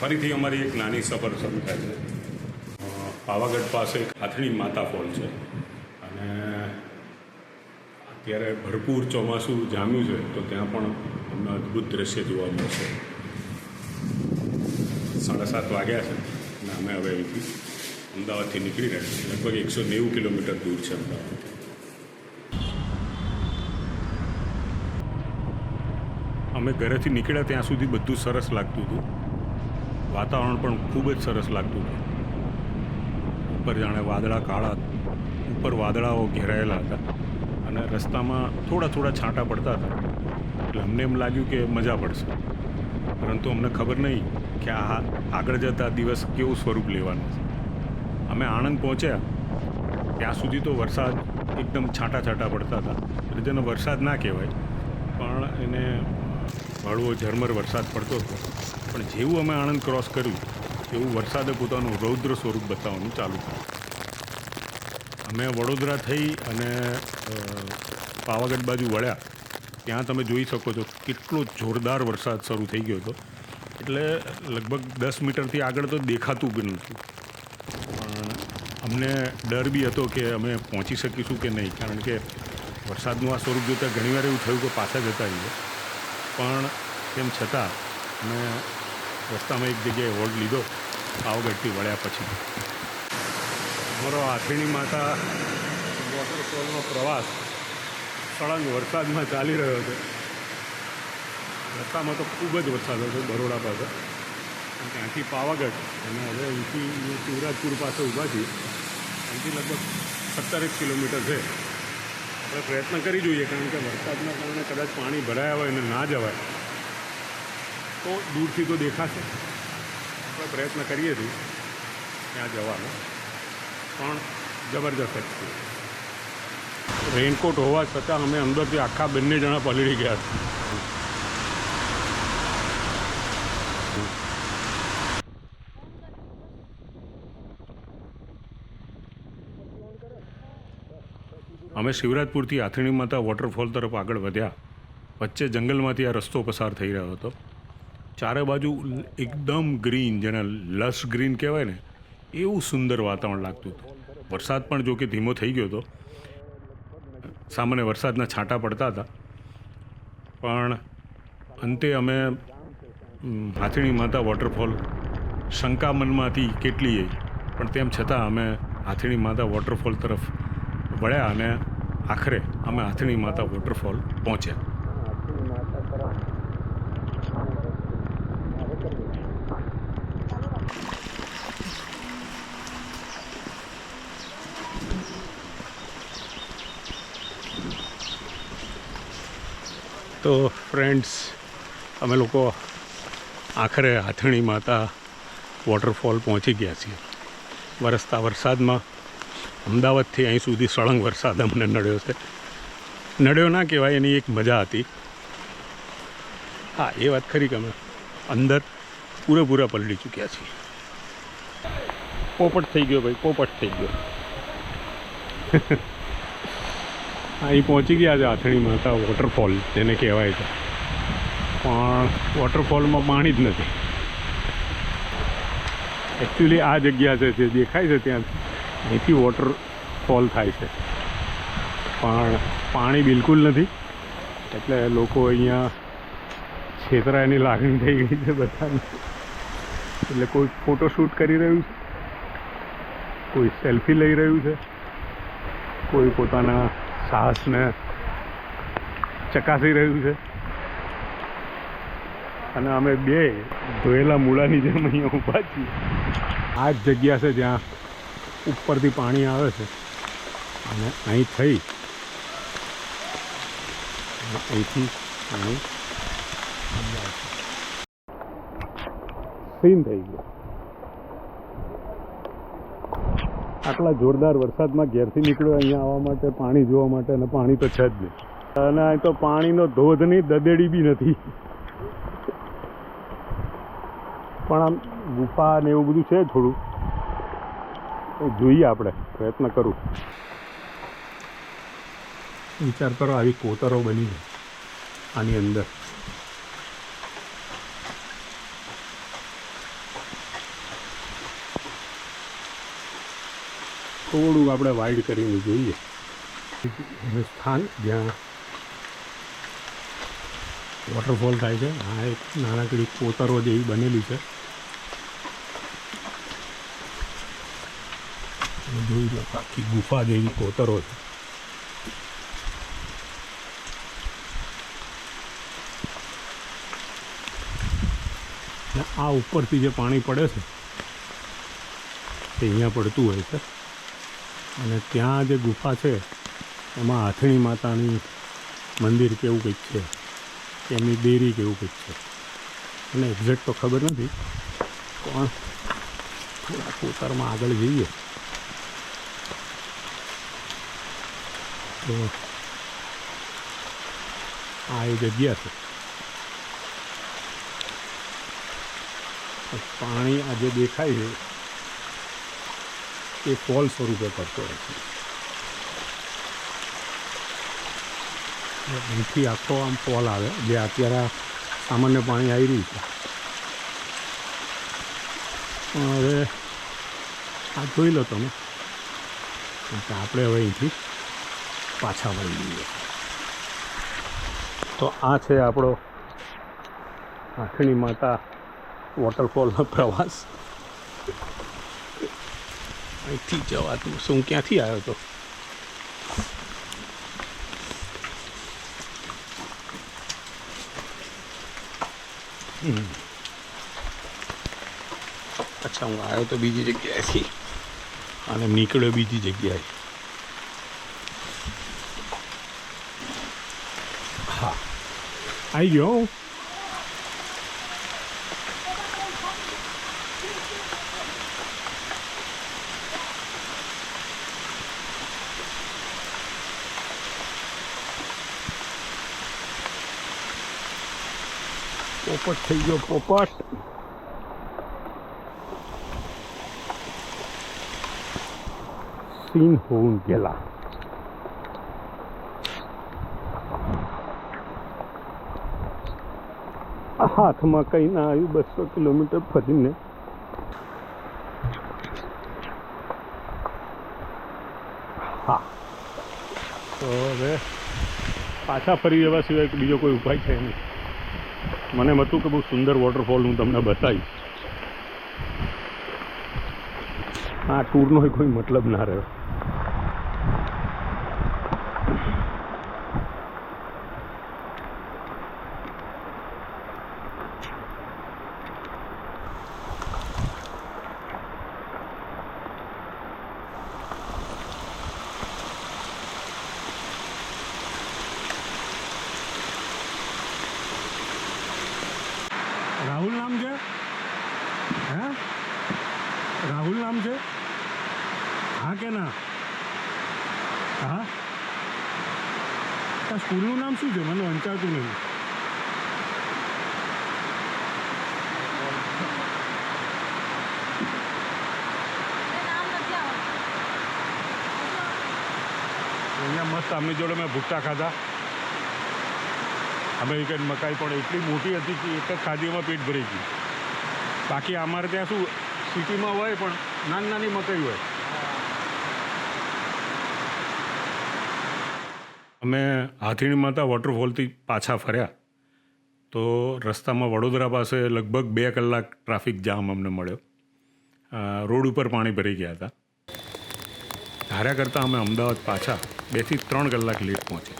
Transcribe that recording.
ફરીથી અમારી એક નાની સફર શરૂ થાય છે. પાવાગઢ પાસે એક હાથણી માતા ફોલ છે. અને અત્યારે ભરપૂર ચોમાસું જામ્યું છે, તો ત્યાં પણ અમને અદ્ભુત દ્રશ્ય જોવા મળશે. સાડા સાત વાગ્યા છે, અને અમે હવે અહીંથી અમદાવાદથી નીકળી રહ્યા છીએ. લગભગ એકસો નેવું કિલોમીટર દૂર છે અમદાવાદથી અમે ઘરેથી નીકળ્યા ત્યાં સુધી બધું સરસ લાગતું હતું. વાતાવરણ પણ ખૂબ જ સરસ લાગતું હતું. ઉપર જાણે વાદળા કાળા, ઉપર વાદળાઓ ઘેરાયેલા હતા અને રસ્તામાં થોડા થોડા છાંટા પડતા હતા. એટલે અમને એમ લાગ્યું કે મજા પડશે. પરંતુ અમને ખબર નહીં કે આ આગળ જતા દિવસ કેવું સ્વરૂપ લેવાનું અમે આણંદ પહોંચ્યા. ત્યાં સુધી તો વરસાદ એકદમ છાંટા છાંટા પડતા હતા. એટલે જેને વરસાદ ના કહેવાય, પણ એને હળવો ઝરમર વરસાદ પડતો હતો. પણ જેવું અમે આણંદ ક્રોસ કર્યું એવું વરસાદે પોતાનું રૌદ્ર સ્વરૂપ બતાવવાનું ચાલુ કર્યું. અમે વડોદરા થઈ અને પાવાગઢ બાજુ વળ્યા. ત્યાં તમે જોઈ શકો છો કેટલો જોરદાર વરસાદ શરૂ થઈ ગયો હતો. એટલે લગભગ દસ મીટરથી આગળ તો દેખાતું બી નહોતું. પણ અમને ડર બી હતો કે અમે પહોંચી શકીશું કે નહીં. કારણ કે વરસાદનું આ સ્વરૂપ જોતાં ઘણીવાર એવું થયું કે પાછા જતા રહીએ. પણ તેમ છતાં મેં રસ્તામાં એક જગ્યાએ હોલ્ડ લીધો પાવાગઢથી વળ્યા પછી. અમારો આથેણી માતા વોટરફોલનો પ્રવાસ સળંગ વરસાદમાં ચાલી રહ્યો હતો રસ્તામાં તો ખૂબ જ વરસાદ હતો બરોડા પાસે. ત્યાંથી પાવાગઢ, અને હવે અહીંથી શિવરાજપુર પાસે ઊભા છીએ. અહીંથી લગભગ સત્તરેક કિલોમીટર છે. આપણે પ્રયત્ન કરી જોઈએ, કારણ કે વરસાદના કારણે કદાચ પાણી ભરાયા હોય અને ના જવાય, તો દૂરથી તો દેખાશે. આપણે પ્રયત્ન કરીએ છીએ ત્યાં જવાનો, પણ જબરજસ્ત છે. રેઇનકોટ હોવા છતાં અમે અંદરથી આખા બંને જણા પલળી ગયા અમે શિવરાજપુરથી આથણી માતા વોટરફોલ તરફ આગળ વધ્યા. વચ્ચે જંગલમાંથી આ રસ્તો પસાર થઈ રહ્યો હતો. ચારે બાજુ એકદમ ગ્રીન જેને લશ ગ્રીન કહેવાય ને, એવું સુંદર વાતાવરણ લાગતું હતું. વરસાદ પણ જો કે ધીમો થઈ ગયો હતો. સામાન્ય વરસાદના છાંટા પડતા હતા. પણ અંતે અમે હાથીણી માતા વોટરફોલ શંકા મનમાંથી કેટલી આવી પણ તેમ છતાં અમે હાથીણી માતા વોટરફોલ તરફ વળ્યા અને આખરે અમે હાથણી માતા વોટરફોલ પહોંચ્યા. તો ફ્રેન્ડ્સ અમે લોકો આખરે હાથણી માતા વોટરફોલ પહોંચી ગયા છીએ. વરસતા વરસાદમાં અમદાવાદથી અહીં સુધી સળંગ વરસાદ અમને નડ્યો છે. નડ્યો ના કહેવાય, એની એક મજા હતી. હા, એ વાત ખરી કે અમે અંદર પૂરેપૂરા પલડી ચૂક્યા છીએ. પોપટ થઈ ગયો ભાઈ, પોપટ થઈ ગયો. અહીં પહોંચી ગયા છે આથણી માતા વોટરફોલ જેને કહેવાય છે. પણ વોટરફોલમાં પાણી જ નથી. એકચ્યુઅલી આ જગ્યા છે જે દેખાય છે ત્યાં. અહીંથી વોટરફોલ થાય છે. પણ પાણી બિલકુલ નથી. એટલે લોકો અહીંયા છેતરાની લાગણી થઈ ગઈ છે બધાને. એટલે કોઈ ફોટોશૂટ કરી રહ્યું છે? કોઈ સેલ્ફી લઈ રહ્યું છે? કોઈ પોતાના સાહસને ચકાસી રહ્યું છે? અને અમે બે ધોયેલા મૂળાની જેમ અહીંયા ઊભા છીએ. આ જ જગ્યા છે જ્યાં ઉપરથી પાણી આવે છે. અને અહીં થઈ. અહીંથી પાણી. સીન થઈ ગયો. આટલા જોરદાર વરસાદમાં ઘેરથી નીકળ્યો અહીંયા આવવા માટે, પાણી જોવા માટે, અને પાણી તો છે જ નહીં. અને અહીં તો પાણીનો ધોધ નહીં દદેડી બી નથી. પણ આમ ગુફા ને એવું બધું છે થોડું? જોઈએ આપણે, પ્રયત્ન કરું. વિચાર કરો, આવી કોતરો બની આની અંદર. થોડું આપણે વાઇડ કરીને જોઈએ. સ્થાન, જ્યાં વોટરફોલ થાય છે, આ એક નાનકડી કોતરો જેવી બનેલી છે. જોઈ લો આખી ગુફા જેવી કોતરો છે આ ઉપરથી જે પાણી પડે છે, તે અહીંયા પડતું હોય છે. અને ત્યાં જે ગુફા છે, એમાં હાથણી માતાની મંદિર કેવું કંઈક છે, એમની દેરી કેવું કંઈક છે. અને એક્ઝેક્ટ તો ખબર નથી, પણ થોડા કોતરમાં આગળ જઈએ. તો આ એ જગ્યા છે પાણી આજે દેખાય છે એ ફોલ સ્વરૂપે પડતો હોય છે અહીંથી આખો આમ ફોલ આવે જે અત્યારે સામાન્ય પાણી આવી રહ્યું છે પણ હવે આ જોઈ લો તમે આપણે હવે અહીંથી પાછા વળી જઈએ તો આ છે આપણો આખણી માતા વોટરફોલનો પ્રવાસ. અહીંથી જવાતું. શું ક્યાંથી આવ્યો હતો હમ. અચ્છા, હું આવ્યો તો બીજી જગ્યાએથી. અને નીકળ્યો બીજી જગ્યાએ. 哎呦！我 popor keju. હાથમાં કંઈ ના આવ્યું, બસો કિલોમીટર ફરીને. હા. તો હવે પાછા ફરી જવા સિવાય બીજો કોઈ ઉપાય છે નહીં. મને એમ હતું કે બહુ સુંદર વોટરફોલ હું તમને બતાવીશ. આ ટૂરનો કોઈ મતલબ ના રહ્યો રાહુલ નામ છે હે રાહુલ નામ છે હા કે ના હા. આ સ્કૂલનું નામ શું છે? મને વંચાતું નહીં અહીંયા મસ્ત આમની જોડે મેં ભૂટ્ટા ખાધા. અમેરિકન મકાઈ પણ એટલી મોટી હતી કે એક જ ખાધીમાં પેટ ભરી ગયું. બાકી અમારે ત્યાં શું, સિટીમાં હોય પણ નાની નાની મકાઈ હોય. અમે હાથીણી માતા વોટરફોલથી પાછા ફર્યા. તો રસ્તામાં વડોદરા પાસે લગભગ બે કલાક ટ્રાફિક જામ અમને મળ્યો. રોડ ઉપર પાણી ભરી ગયા હતા. ધાર્યા કરતાં અમે અમદાવાદ પાછા બેથી ત્રણ કલાક લેટ પહોંચ્યા.